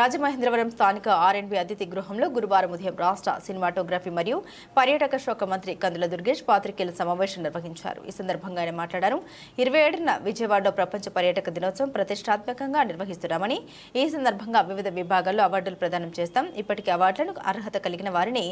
రాజమహేంద్రవరం స్థానిక ఆర్ఎండ్బి అతిథి గృహంలో గురువారం ఉదయం రాష్ట్ర సినిమాటోగ్రఫీ మరియు పర్యాటక శాఖ మంత్రి కందుల దుర్గేష్ పాత్రికేయుల సమావేశం నిర్వహించారు. ఈ సందర్భంగా ఆయన మాట్లాడారు. ఇరవై ఏడున విజయవాడలో ప్రపంచ పర్యాటక దినోత్సవం ప్రతిష్టాత్మకంగా నిర్వహిస్తున్నామని ఈ సందర్భంగా వివిధ విభాగాల్లో అవార్డులు ప్రదానం చేస్తాం. ఇప్పటికీ అవార్డులను అర్హత కలిగిన వారిని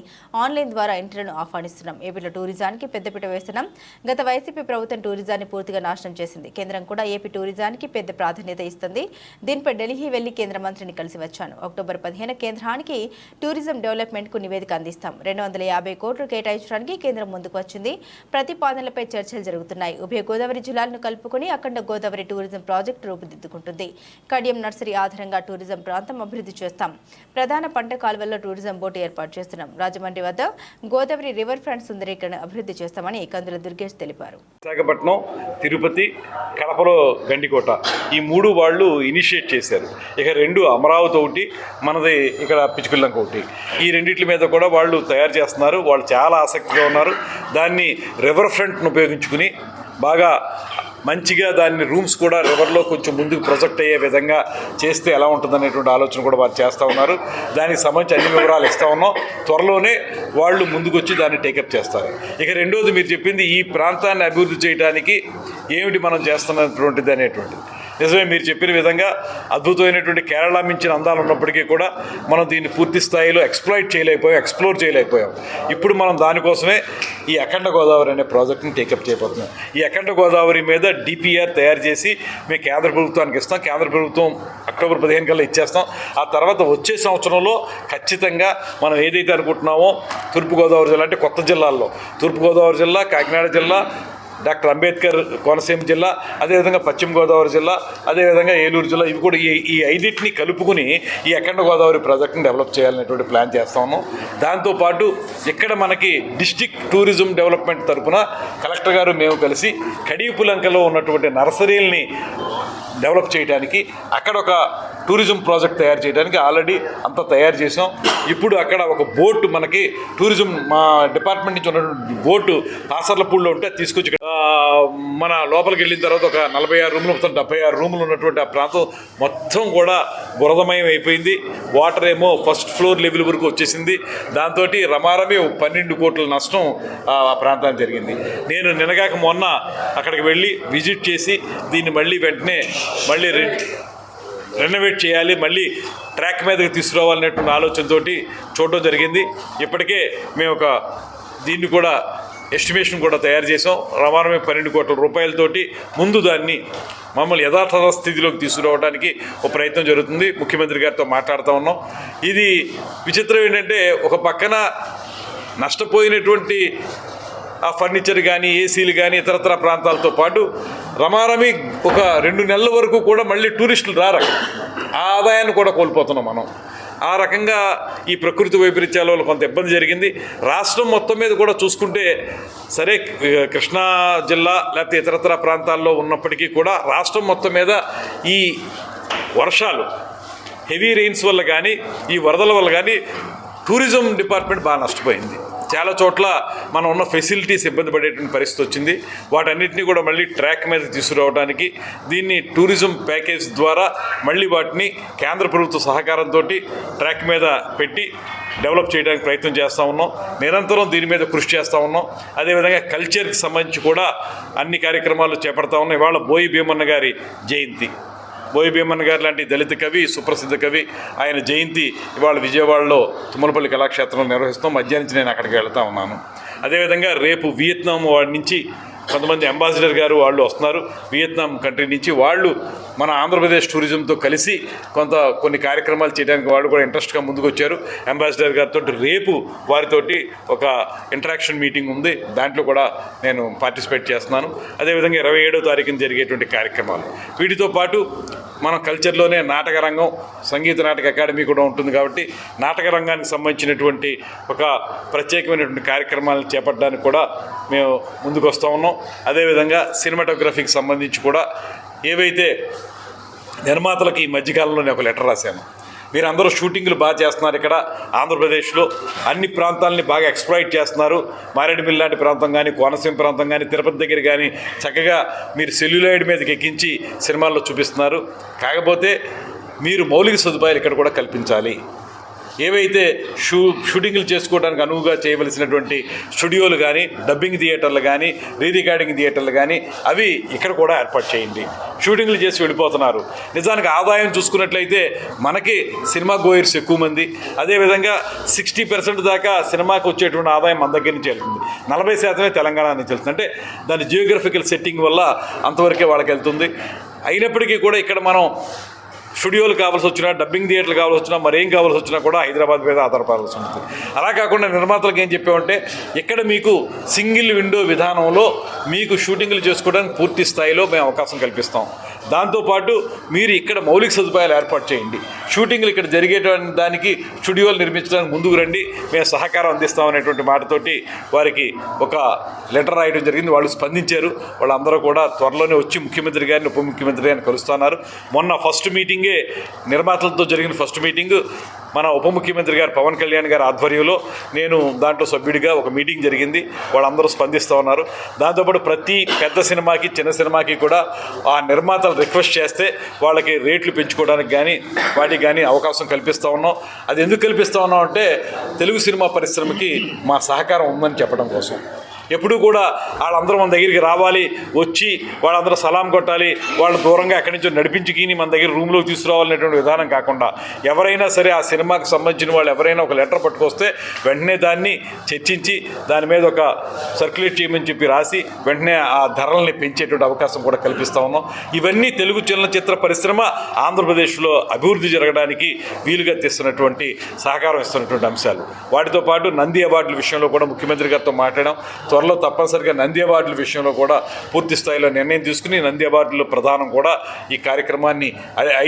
ఆన్లైన్ ద్వారా ఎంట్రీలను ఆహ్వానిస్తున్నాం. ఏపీలో టూరిజానికి పెద్దపీట వేస్తున్నాం. గత వైసీపీ ప్రభుత్వం టూరిజాన్ని పూర్తిగా నాశనం చేసింది. కేంద్రం కూడా ఏపీ టూరిజానికి పెద్ద ప్రాధాన్యత ఇస్తుంది. దీనిపై ఢిల్లీ వెళ్ళి కేంద్ర మంత్రిని కలిసి వచ్చారు. వచ్చాను అక్టోబర్ పదిహేను కేంద్రానికి టూరిజం డెవలప్మెంట్కు నివేదిక అందిస్తాం. రెండు వందల యాభై కోట్లు కేటాయించడానికి కేంద్రం ముందుకు వచ్చింది. ప్రతిపాదనలపై చర్చలు జరుగుతున్నాయి. ఉభయ గోదావరి జిల్లాలను కలుపుకొని అఖండ గోదావరి టూరిజం ప్రాజెక్టు రూపుదిద్దుకుంటుంది. కడియం నర్సరీ ఆధారంగా టూరిజం ప్రాంతం అభివృద్ధి చేస్తాం. ప్రధాన పంట కాలువల్లో టూరిజం బోర్డు ఏర్పాటు చేస్తున్నాం. రాజమండ్రి వద్ద గోదావరి రివర్ ఫ్రంట్ సుందరీకరణ అభివృద్ధి చేస్తామని కందుల దుర్గేష్ తెలిపారు. విశాఖపట్నం తిరుపతి కడపలో గండికోట ఈ మూడు వాళ్ళు ఇనిషియేట్ చేశారు. ఇక రెండు అమరావతి ఒకటి మనది ఇక్కడ పిచ్చుకుల్లంక ఒకటి ఈ రెండింటి మీద కూడా వాళ్ళు తయారు చేస్తున్నారు వాళ్ళు చాలా ఆసక్తిగా ఉన్నారు. దాన్ని రివర్ ఫ్రంట్ను ఉపయోగించుకుని బాగా మంచిగా దాన్ని రూమ్స్ కూడా రివర్లో కొంచెం ముందుకు ప్రొజెక్ట్ అయ్యే విధంగా చేస్తే ఎలా ఉంటుందనేటువంటి ఆలోచన కూడా వారు చేస్తూ ఉన్నారు. దానికి సంబంధించి అన్ని వివరాలు ఇస్తూ ఉన్నాం. త్వరలోనే వాళ్ళు ముందుకొచ్చి దాన్ని టేకప్ చేస్తారు. ఇక రెండోది మీరు చెప్పింది ఈ ప్రాంతాన్ని అభివృద్ధి చేయడానికి ఏమిటి మనం చేస్తున్నటువంటిది అనేటువంటిది. నిజమే మీరు చెప్పిన విధంగా అద్భుతమైనటువంటి కేరళ మించిన అందాలు ఉన్నప్పటికీ కూడా మనం దీన్ని పూర్తి స్థాయిలో ఎక్స్ప్లాయిట్ చేయలేకపోయాం ఎక్స్ప్లోర్ చేయలేకపోయాం. ఇప్పుడు మనం దానికోసమే ఈ అఖండ గోదావరి అనే ప్రాజెక్ట్ని టేకప్ చేయబోతున్నాం. ఈ అఖండ గోదావరి మీద డిపిఆర్ తయారు చేసి మేము కేంద్ర ప్రభుత్వానికి ఇస్తాం. కేంద్ర ప్రభుత్వం అక్టోబర్ పదిహేను కల్లా ఇచ్చేస్తాం. ఆ తర్వాత వచ్చే సంవత్సరంలో ఖచ్చితంగా మనం ఏదైతే అనుకుంటున్నామో తూర్పుగోదావరి జిల్లా అంటే కొత్త జిల్లాల్లో తూర్పుగోదావరి జిల్లా కాకినాడ జిల్లా డాక్టర్ అంబేద్కర్ కోనసీమ జిల్లా అదేవిధంగా పశ్చిమ గోదావరి జిల్లా అదేవిధంగా ఏలూరు జిల్లా ఇవి కూడా ఈ ఈ ఐదింటిని కలుపుకుని ఈ అఖండ గోదావరి ప్రాజెక్ట్ని డెవలప్ చేయాలనేటువంటి ప్లాన్ చేస్తాము. దాంతోపాటు ఇక్కడ మనకి డిస్టిక్ టూరిజం డెవలప్మెంట్ తరపున కలెక్టర్ గారు మేము కలిసి కడీపులంకలో ఉన్నటువంటి నర్సరీల్ని డెవలప్ చేయడానికి అక్కడ ఒక టూరిజం ప్రాజెక్ట్ తయారు చేయడానికి ఆల్రెడీ అంతా తయారు చేసాం ఇప్పుడు అక్కడ ఒక బోటు మనకి టూరిజం మా డిపార్ట్మెంట్ నుంచి ఉన్నటువంటి బోటు పాసర్లపూడిలో ఉంటే తీసుకొచ్చి ఇక్కడ, మన లోపలికి వెళ్ళిన తర్వాత ఒక నలభై ఆరు రూములు మొత్తం డెబ్బై ఆరు రూములు ఉన్నటువంటి ఆ ప్రాంతం మొత్తం కూడా బురదమయం అయిపోయింది. వాటర్ ఏమో ఫస్ట్ ఫ్లోర్ లెవెల్ వరకు వచ్చేసింది. దాంతో రమారమి పన్నెండు కోట్ల నష్టం ఆ ప్రాంతానికి జరిగింది. నేను నినగాక మొన్న అక్కడికి వెళ్ళి విజిట్ చేసి దీన్ని మళ్ళీ వెంటనే మళ్ళీ రె రెనోవేట్ చేయాలి మళ్ళీ ట్రాక్ మీదకి తీసుకురావాలనేటువంటి ఆలోచనతోటి చూడడం జరిగింది. ఇప్పటికే మేము ఒక దీన్ని కూడా ఎస్టిమేషన్ కూడా తయారు చేసాం రమానమే పన్నెండు కోట్ల రూపాయలతోటి ముందు దాన్ని మమ్మల్ని యథార్థ స్థితిలోకి తీసుకురావడానికి ఒక ప్రయత్నం జరుగుతుంది. ముఖ్యమంత్రి గారితో మాట్లాడుతూ ఉన్నాం. ఇది విచిత్రం ఏంటంటే ఒక పక్కన నష్టపోయినటువంటి ఆ ఫర్నిచర్ కానీ ఏసీలు కానీ ఇతరతర ప్రాంతాలతో పాటు రమారమి ఒక రెండు నెలల వరకు కూడా మళ్ళీ టూరిస్టులు రారు ఆ ఆదాయాన్ని కూడా కోల్పోతున్నాం మనం. ఆ రకంగా ఈ ప్రకృతి వైపరీత్యాల వల్ల కొంత ఇబ్బంది జరిగింది. రాష్ట్రం మొత్తం మీద కూడా చూసుకుంటే సరే కృష్ణా జిల్లా లేకపోతే ఇతరతర ప్రాంతాల్లో ఉన్నప్పటికీ కూడా రాష్ట్రం మొత్తం మీద ఈ వర్షాలు హెవీ రెయిన్స్ వల్ల కానీ ఈ వరదల వల్ల కానీ టూరిజం డిపార్ట్మెంట్ బాగా నష్టపోయింది. చాలా చోట్ల మనం ఉన్న ఫెసిలిటీస్ ఇబ్బంది పడేటువంటి పరిస్థితి వచ్చింది. వాటన్నిటిని కూడా మళ్ళీ ట్రాక్ మీద తీసుకురావడానికి దీన్ని టూరిజం ప్యాకేజ్ ద్వారా మళ్ళీ వాటిని కేంద్ర ప్రభుత్వ సహకారంతో ట్రాక్ మీద పెట్టి డెవలప్ చేయడానికి ప్రయత్నం చేస్తూ ఉన్నాం. నిరంతరం దీని మీద కృషి చేస్తూ ఉన్నాం. అదేవిధంగా కల్చర్కి సంబంధించి కూడా అన్ని కార్యక్రమాలు చేపడతా ఉన్నాం. ఇవాళ బోయి భీమన్న గారి జయంతి. బోయి భీమన్ గారు లాంటి దళిత కవి సుప్రసిద్ధ కవి ఆయన జయంతి ఇవాళ విజయవాడలో తుమ్మలపల్లి కళాక్షేత్రంలో నిర్వహిస్తాం మధ్యాహ్నం నుంచి నేను అక్కడికి వెళ్తా ఉన్నాను. అదేవిధంగా రేపు వియత్నాం వాడి నుంచి కొంతమంది అంబాసిడర్ గారు వాళ్ళు వస్తున్నారు. వియత్నాం కంట్రీ నుంచి వాళ్ళు మన ఆంధ్రప్రదేశ్ టూరిజంతో కలిసి కొంత కొన్ని కార్యక్రమాలు చేయడానికి వాళ్ళు కూడా ఇంట్రెస్ట్గా ముందుకు వచ్చారు అంబాసిడర్ గారితో రేపు వారితోటి ఒక ఇంటరాక్షన్ మీటింగ్ ఉంది. దాంట్లో కూడా నేను పార్టిసిపేట్ చేస్తున్నాను. అదేవిధంగా ఇరవై ఏడో తారీఖున జరిగేటువంటి కార్యక్రమాలు. వీటితో పాటు మన కల్చర్లోనే నాటక రంగం సంగీత నాటక అకాడమీ కూడా ఉంటుంది కాబట్టి నాటక రంగానికి సంబంధించినటువంటి ఒక ప్రత్యేకమైనటువంటి కార్యక్రమాలను చేపట్టడానికి కూడా మేము ముందుకు వస్తూ ఉన్నాం. అదేవిధంగా సినిమాటోగ్రఫీకి సంబంధించి కూడా ఏవైతే నిర్మాతలకు ఈ మధ్యకాలంలో నేను ఒక లెటర్ రాశాను. మీరందరూ షూటింగ్లు బాగా చేస్తున్నారు ఇక్కడ. ఆంధ్రప్రదేశ్లో అన్ని ప్రాంతాలని బాగా ఎక్స్ప్లాయిట్ చేస్తున్నారు. మారేడుమిల్ లాంటి ప్రాంతం కానీ కోనసీమ ప్రాంతం కానీ తిరుపతి దగ్గర కానీ చక్కగా మీరు సెల్యులాయిడ్ మీదకి ఎక్కించి సినిమాల్లో చూపిస్తున్నారు. కాకపోతే మీరు మౌలిక సదుపాయాలు ఇక్కడ కూడా కల్పించాలి. ఏవైతే షూ షూటింగ్లు చేసుకోవడానికి అనువుగా చేయవలసినటువంటి స్టూడియోలు కానీ డబ్బింగ్ థియేటర్లు కానీ రీ రికార్డింగ్ థియేటర్లు కానీ అవి ఇక్కడ కూడా ఏర్పాటు చేయండి. షూటింగ్లు చేసి వెళ్ళిపోతున్నారు. నిజానికి ఆదాయం చూసుకున్నట్లయితే మనకి సినిమా గోయర్స్ ఎక్కువ మంది. అదేవిధంగా సిక్స్టీ పర్సెంట్ దాకా సినిమాకి వచ్చేటువంటి ఆదాయం మన దగ్గర నుంచి వెళ్తుంది. నలభై శాతమే తెలంగాణ నుంచి వెళ్తుంది. అంటే దాని జియోగ్రఫికల్ సెట్టింగ్ వల్ల అంతవరకే వాళ్ళకి వెళ్తుంది. అయినప్పటికీ కూడా ఇక్కడ మనం స్టూడియోలు కావాల్సి వచ్చినా డబ్బింగ్ థియేటర్లు కావాల్సి వచ్చినా మరేం కావాల్సి వచ్చినా కూడా హైదరాబాద్ మీద ఆధారపడాల్సి ఉంటుంది. అలా కాకుండా నిర్మాతలకు ఏం చెప్పామంటే ఇక్కడ మీకు సింగిల్ విండో విధానంలో మీకు షూటింగ్లు చేసుకోవడానికి పూర్తి స్థాయిలో మేము అవకాశం కల్పిస్తాం. దాంతోపాటు మీరు ఇక్కడ మౌలిక సదుపాయాలు ఏర్పాటు చేయండి. షూటింగ్లు ఇక్కడ జరిగేటువంటి దానికి స్టూడియోలు నిర్మించడానికి ముందుకు రండి. మేము సహకారం అందిస్తామనేటువంటి మాటతోటి వారికి ఒక లెటర్ రాయడం జరిగింది. వాళ్ళు స్పందించారు. వాళ్ళందరూ కూడా త్వరలోనే వచ్చి ముఖ్యమంత్రి గారిని ఉప ముఖ్యమంత్రి గారిని కలుస్తున్నారు. మొన్న ఫస్ట్ మీటింగే నిర్మాతలతో జరిగిన ఫస్ట్ మీటింగ్ మన ఉప ముఖ్యమంత్రి గారు పవన్ కళ్యాణ్ గారి ఆధ్వర్యంలో నేను దాంట్లో సభ్యుడిగా ఒక మీటింగ్ జరిగింది. వాళ్ళందరూ స్పందిస్తూ ఉన్నారు. దాంతోపాటు ప్రతి పెద్ద సినిమాకి చిన్న సినిమాకి కూడా ఆ నిర్మాతలు రిక్వెస్ట్ చేస్తే వాళ్ళకి రేట్లు పెంచుకోవడానికి కానీ వాటికి కానీ అవకాశం కల్పిస్తూ ఉన్నాం. అది ఎందుకు కల్పిస్తూ ఉన్నాం అంటే తెలుగు సినిమా పరిశ్రమకి మా సహకారం ఉందని చెప్పడం కోసం. ఎప్పుడూ కూడా వాళ్ళందరూ మన దగ్గరికి రావాలి వచ్చి వాళ్ళందరూ సలాం కొట్టాలి వాళ్ళు దూరంగా ఎక్కడి నుంచో నడిపించుకుని మన దగ్గర రూమ్లోకి తీసుకురావాలనేటువంటి విధానం కాకుండా ఎవరైనా సరే ఆ సినిమాకి సంబంధించిన వాళ్ళు ఎవరైనా ఒక లెటర్ పట్టుకొస్తే వెంటనే దాన్ని చర్చించి దాని మీద ఒక సర్క్యులేట్ చేయమని చెప్పి రాసి వెంటనే ఆ ధరల్ని పెంచేటువంటి అవకాశం కూడా కల్పిస్తూ ఉన్నాం. ఇవన్నీ తెలుగు చలనచిత్ర పరిశ్రమ ఆంధ్రప్రదేశ్లో అభివృద్ధి జరగడానికి వీలుగా తెస్తున్నటువంటి సహకారం ఇస్తున్నటువంటి అంశాలు. వాటితో పాటు నంది అవార్డుల విషయంలో కూడా ముఖ్యమంత్రి గారితో మాట్లాడాం. త్వరలో తప్పనిసరిగా నంది అవార్డుల విషయంలో కూడా పూర్తి స్థాయిలో నిర్ణయం తీసుకుని నంది అవార్డుల ప్రధానం కూడా ఈ కార్యక్రమాన్ని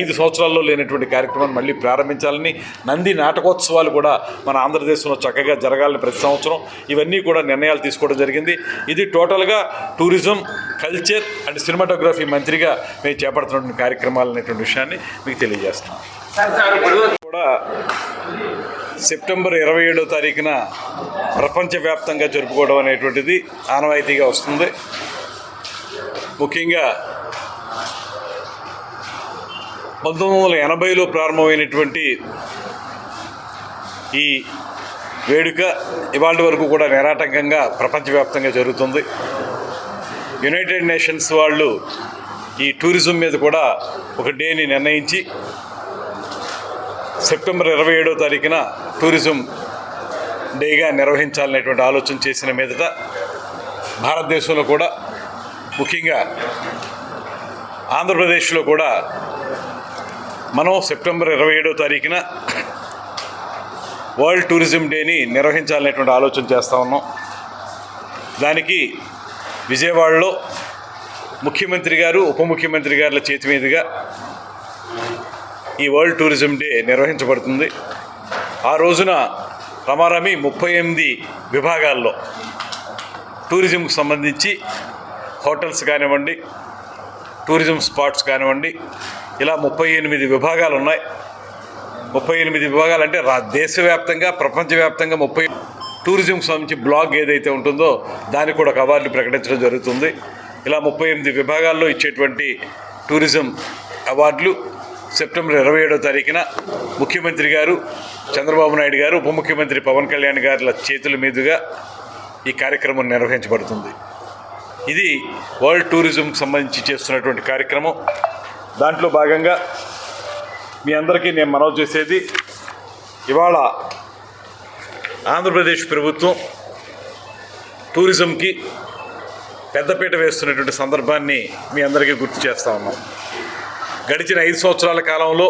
ఐదు సంవత్సరాల్లో లేనటువంటి కార్యక్రమాన్ని మళ్ళీ ప్రారంభించాలని నంది నాటకోత్సవాలు కూడా మన ఆంధ్రదేశంలో చక్కగా జరగాలని ప్రతి సంవత్సరం ఇవన్నీ కూడా నిర్ణయాలు తీసుకోవడం జరిగింది. ఇది టోటల్గా టూరిజం కల్చర్ అండ్ సినిమాటోగ్రఫీ మంత్రిగా మేము చేపడుతున్నటువంటి కార్యక్రమాలు అనేటువంటి విషయాన్ని మీకు తెలియజేస్తున్నాం. కూడా సెప్టెంబర్ ఇరవై ఏడో తారీఖున ప్రపంచవ్యాప్తంగా జరుపుకోవడం అనేటువంటిది ఆనవాయితీగా వస్తుంది. ముఖ్యంగా పంతొమ్మిది వందల ఎనభైలో ప్రారంభమైనటువంటి ఈ వేడుక ఇవాళ వరకు కూడా నిరాటంకంగా ప్రపంచవ్యాప్తంగా జరుగుతుంది. యునైటెడ్ నేషన్స్ వాళ్ళు ఈ టూరిజం మీద కూడా ఒక డేని నిర్ణయించి సెప్టెంబర్ ఇరవై ఏడో తారీఖున టూరిజం డేగా నిర్వహించాలనేటువంటి ఆలోచన చేసిన మీదట భారతదేశంలో కూడా ముఖ్యంగా ఆంధ్రప్రదేశ్లో కూడా మనం సెప్టెంబర్ ఇరవై ఏడో తారీఖున వరల్డ్ టూరిజం డేని నిర్వహించాలనేటువంటి ఆలోచన చేస్తూ ఉన్నాం. దానికి విజయవాడలో ముఖ్యమంత్రి గారు ఉప ముఖ్యమంత్రి గారుల చేతి మీదుగా ఈ వరల్డ్ టూరిజం డే నిర్వహించబడుతుంది. ఆ రోజున రమారమి ముప్పై ఎనిమిది విభాగాల్లో టూరిజంకి సంబంధించి హోటల్స్ కానివ్వండి టూరిజం స్పాట్స్ కానివ్వండి ఇలా ముప్పై ఎనిమిది విభాగాలు ఉన్నాయి. ముప్పై ఎనిమిది విభాగాలు అంటే రా దేశవ్యాప్తంగా ప్రపంచవ్యాప్తంగా ముప్పై టూరిజంకి సంబంధించి బ్లాగ్ ఏదైతే ఉంటుందో దానికి కూడా ఒక అవార్డు ప్రకటించడం జరుగుతుంది. ఇలా ముప్పై ఎనిమిది విభాగాల్లో ఇచ్చేటువంటి టూరిజం అవార్డులు సెప్టెంబర్ ఇరవై ఏడో తారీఖున ముఖ్యమంత్రి గారు చంద్రబాబు నాయుడు గారు ఉప ముఖ్యమంత్రి పవన్ కళ్యాణ్ గారుల చేతుల మీదుగా ఈ కార్యక్రమం నిర్వహించబడుతుంది. ఇది వరల్డ్ టూరిజంకి సంబంధించి చేస్తున్నటువంటి కార్యక్రమం. దాంట్లో భాగంగా మీ అందరికీ నేను మనవి చేసేది ఇవాళ ఆంధ్రప్రదేశ్ ప్రభుత్వం టూరిజంకి పెద్దపీట వేస్తున్నటువంటి సందర్భాన్ని మీ అందరికీ గుర్తు చేస్తా ఉన్నాం. గడిచిన ఐదు సంవత్సరాల కాలంలో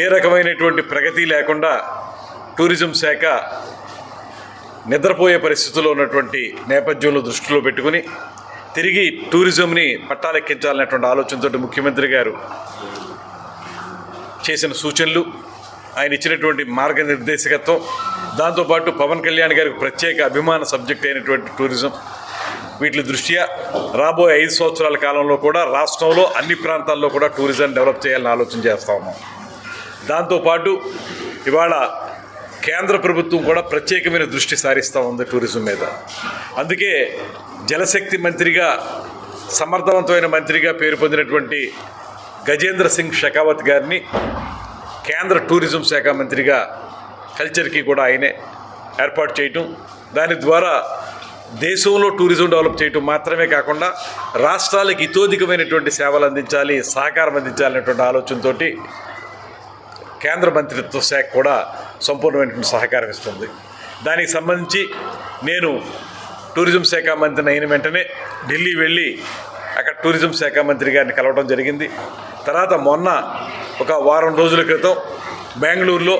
ఏ రకమైనటువంటి ప్రగతి లేకుండా టూరిజం శాఖ నిద్రపోయే పరిస్థితుల్లో ఉన్నటువంటి నేపథ్యంలో దృష్టిలో పెట్టుకుని తిరిగి టూరిజంని పట్టాలెక్కించాలనేటువంటి ఆలోచనతో ముఖ్యమంత్రి గారు చేసిన సూచనలు ఆయన ఇచ్చినటువంటి మార్గనిర్దేశకత్వం దాంతోపాటు పవన్ కళ్యాణ్ గారికి ప్రత్యేక అభిమాన సబ్జెక్ట్ అయినటువంటి టూరిజం. వీటి దృష్ట్యా రాబోయే ఐదు సంవత్సరాల కాలంలో కూడా రాష్ట్రంలో అన్ని ప్రాంతాల్లో కూడా టూరిజం డెవలప్ చేయాలని ఆలోచన చేస్తాము ఉన్నాం. దాంతోపాటు ఇవాళ కేంద్ర ప్రభుత్వం కూడా ప్రత్యేకమైన దృష్టి సారిస్తూ ఉంది టూరిజం మీద. అందుకే జలశక్తి మంత్రిగా సమర్థవంతమైన మంత్రిగా పేరు పొందినటువంటి గజేంద్ర సింగ్ షెకావత్ గారిని కేంద్ర టూరిజం శాఖ మంత్రిగా కల్చర్కి కూడా ఆయనే ఏర్పాటు చేయటం దాని ద్వారా దేశంలో టూరిజం డెవలప్ చేయటం మాత్రమే కాకుండా రాష్ట్రాలకు ఇతోధికమైనటువంటి సేవలు అందించాలి సహకారం అందించాలనేటువంటి ఆలోచనతో కేంద్ర మంత్రిత్వ శాఖ కూడా సంపూర్ణమైనటువంటి సహకారం ఇస్తుంది. దానికి సంబంధించి నేను టూరిజం శాఖ మంత్రిని అయిన వెంటనే ఢిల్లీ వెళ్ళి అక్కడ టూరిజం శాఖ మంత్రి గారిని కలవడం జరిగింది. తర్వాత మొన్న ఒక వారం రోజుల క్రితం బెంగళూరులో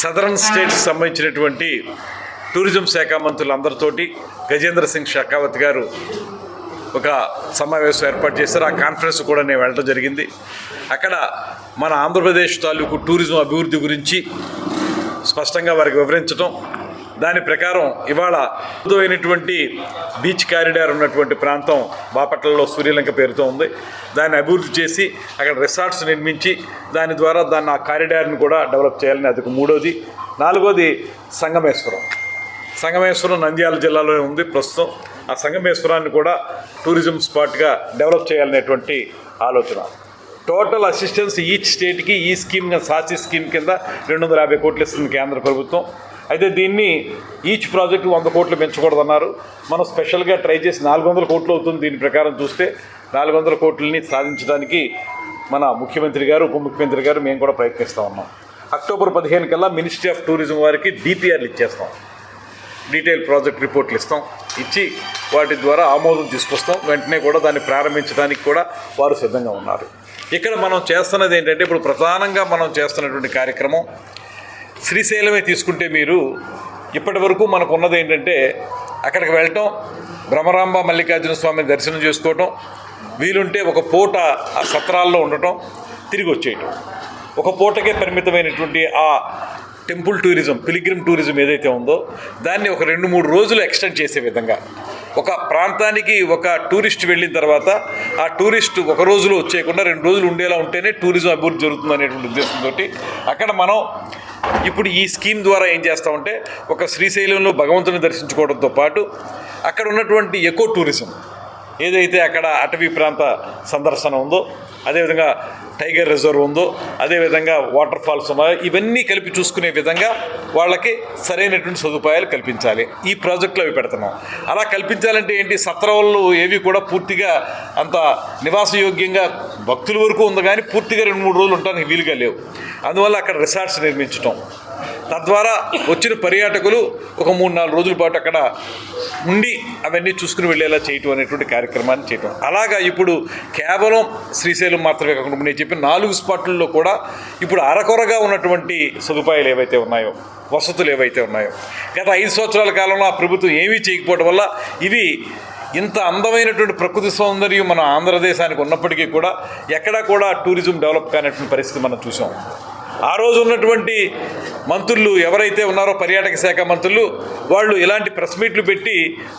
సదరన్ స్టేట్స్ సంబంధించినటువంటి టూరిజం శాఖ మంత్రులందరితోటి గజేంద్ర సింగ్ షెకావత్ గారు ఒక సమావేశం ఏర్పాటు చేశారు. ఆ కాన్ఫరెన్స్ కూడా నేను వెళ్ళడం జరిగింది. అక్కడ మన ఆంధ్రప్రదేశ్ తాలూకు టూరిజం అభివృద్ధి గురించి స్పష్టంగా వారికి వివరించడం దాని ప్రకారం ఇవాళ అయినటువంటి బీచ్ కారిడార్ ఉన్నటువంటి ప్రాంతం బాపట్లలో సూర్యలంక పేరుతో ఉంది. దాన్ని అభివృద్ధి చేసి అక్కడ రిసార్ట్స్ నిర్మించి దాని ద్వారా దాన్ని ఆ కారిడార్ని కూడా డెవలప్ చేయాలని అది ఒక మూడోది. నాలుగోది సంగమేశ్వరం. సంగమేశ్వరం నంద్యాల జిల్లాలోనే ఉంది. ప్రస్తుతం ఆ సంగమేశ్వరాన్ని కూడా టూరిజం స్పాట్గా డెవలప్ చేయాలనేటువంటి ఆలోచన. టోటల్ అసిస్టెన్స్ ఈచ్ స్టేట్కి ఈ స్కీమ్ సాసి స్కీమ్ కింద రెండు వందల యాభై కోట్లు ఇస్తుంది కేంద్ర ప్రభుత్వం. అయితే దీన్ని ఈచ్ ప్రాజెక్టు వంద కోట్లు పెంచకూడదన్నారు. మనం స్పెషల్గా ట్రై చేసి నాలుగు వందల కోట్లు అవుతుంది దీని ప్రకారం చూస్తే. నాలుగు వందల కోట్లని సాధించడానికి మన ముఖ్యమంత్రి గారు ఉప ముఖ్యమంత్రి గారు మేము కూడా ప్రయత్నిస్తూ ఉన్నాం అక్టోబర్ పదిహేను కల్లా మినిస్ట్రీ ఆఫ్ టూరిజం వారికి డిపిఆర్లు ఇచ్చేస్తాం. డీటెయిల్ ప్రాజెక్ట్ రిపోర్ట్లు ఇస్తాం. ఇచ్చి వాటి ద్వారా ఆమోదం తీసుకొస్తాం. వెంటనే కూడా దాన్ని ప్రారంభించడానికి కూడా వారు సిద్ధంగా ఉన్నారు. ఇక్కడ మనం చేస్తున్నది ఏంటంటే ఇప్పుడు ప్రధానంగా మనం చేస్తున్నటువంటి కార్యక్రమం శ్రీశైలమే తీసుకుంటే మీరు ఇప్పటి వరకు మనకు ఉన్నది ఏంటంటే అక్కడికి వెళ్ళటం భ్రమరాంబ మల్లికార్జున స్వామిని దర్శనం చేసుకోవటం వీలుంటే ఒక పూట ఆ సత్రాల్లో ఉండటం తిరిగి వచ్చేయటం. ఒక పూటకే పరిమితమైనటువంటి ఆ టెంపుల్ టూరిజం పిలిగ్రిమ్ టూరిజం ఏదైతే ఉందో దాన్ని ఒక రెండు మూడు రోజులు ఎక్స్టెండ్ చేసే విధంగా. ఒక ప్రాంతానికి ఒక టూరిస్ట్ వెళ్ళిన తర్వాత ఆ టూరిస్ట్ ఒక రోజులో వచ్చేయకుండా రెండు రోజులు ఉండేలా ఉంటేనే టూరిజం అభివృద్ధి జరుగుతుంది అనేటువంటి ఉద్దేశంతో అక్కడ మనం ఇప్పుడు ఈ స్కీమ్ ద్వారా ఏం చేస్తామంటే ఒక శ్రీశైలంలో భగవంతుని దర్శించుకోవడంతో పాటు అక్కడ ఉన్నటువంటి ఎకో టూరిజం ఏదైతే అక్కడ అటవీ ప్రాంత సందర్శన ఉందో అదేవిధంగా టైగర్ రిజర్వ్ ఉందో అదేవిధంగా వాటర్ ఫాల్స్ ఉన్నాయో ఇవన్నీ కలిపి చూసుకునే విధంగా వాళ్ళకి సరైనటువంటి సదుపాయాలు కల్పించాలి. ఈ ప్రాజెక్టులో అవి పెడుతున్నాం. అలా కల్పించాలంటే ఏంటి? సత్రాలు ఏవి కూడా పూర్తిగా అంత నివాసయోగ్యంగా భక్తుల వరకు ఉంది కానీ పూర్తిగా రెండు మూడు రోజులు ఉండడానికి వీలుగా లేవు. అందువల్ల అక్కడ రిసార్ట్స్ నిర్మించడం తద్వారా వచ్చిన పర్యాటకులు ఒక మూడు నాలుగు రోజుల పాటు అక్కడ ఉండి అవన్నీ చూసుకుని వెళ్ళేలా చేయటం అనేటువంటి కార్యక్రమాన్ని చేయటం. అలాగా ఇప్పుడు కేవలం శ్రీశైలం మాత్రమే కాకుండా నేను చెప్పిన నాలుగు స్పాట్లలో కూడా ఇప్పుడు అరకొరగా ఉన్నటువంటి సదుపాయాలు ఏవైతే ఉన్నాయో వసతులు ఏవైతే ఉన్నాయో గత ఐదు సంవత్సరాల కాలంలో ఆ ప్రభుత్వం ఏమీ చేయకపోవడం వల్ల ఇవి ఇంత అందమైనటువంటి ప్రకృతి సౌందర్యం మన ఆంధ్రదేశానికి ఉన్నప్పటికీ కూడా ఎక్కడా కూడా టూరిజం డెవలప్ కానటువంటి పరిస్థితి మనం చూసాం. ఆ రోజు ఉన్నటువంటి మంత్రులు ఎవరైతే ఉన్నారో పర్యాటక శాఖ మంత్రులు వాళ్ళు ఇలాంటి ప్రెస్ మీట్లు పెట్టి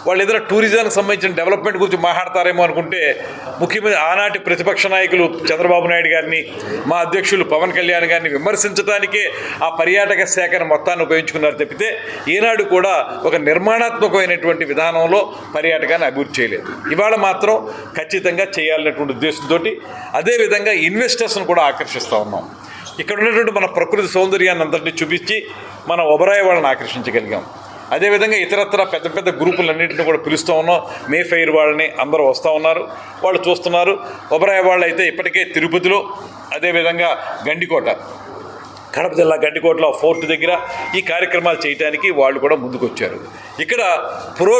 వాళ్ళు ఏదైనా టూరిజానికి సంబంధించిన డెవలప్మెంట్ గురించి మాట్లాడతారేమో అనుకుంటే ముఖ్యమంత్రి ఆనాటి ప్రతిపక్ష నాయకులు చంద్రబాబు నాయుడు గారిని మా అధ్యక్షులు పవన్ కళ్యాణ్ గారిని విమర్శించడానికే ఆ పర్యాటక శాఖను మొత్తాన్ని ఉపయోగించుకున్నారు తప్పితే ఈనాడు కూడా ఒక నిర్మాణాత్మకమైనటువంటి విధానంలో పర్యాటకాన్ని అభివృద్ధి చేయలేదు. ఇవాళ మాత్రం ఖచ్చితంగా చేయాలనేటువంటి ఉద్దేశంతో అదేవిధంగా ఇన్వెస్టర్స్ను కూడా ఆకర్షిస్తూ ఉన్నాం. ఇక్కడ ఉన్నటువంటి మన ప్రకృతి సౌందర్యాన్ని అందరినీ చూపించి మన ఒబరాయ వాళ్ళని ఆకర్షించగలిగాం. అదేవిధంగా ఇతరత్ర పెద్ద పెద్ద గ్రూపులన్నింటినీ కూడా పిలుస్తూ ఉన్నాం. మే ఫైర్ వాళ్ళని అందరూ వస్తూ ఉన్నారు. వాళ్ళు చూస్తున్నారు. ఒబరాయ వాళ్ళు అయితే ఇప్పటికే తిరుపతిలో అదేవిధంగా గండికోట కడప జిల్లా గండికోటలో ఫోర్ట్ దగ్గర ఈ కార్యక్రమాలు చేయడానికి వాళ్ళు కూడా ముందుకొచ్చారు. ఇక్కడ ప్రో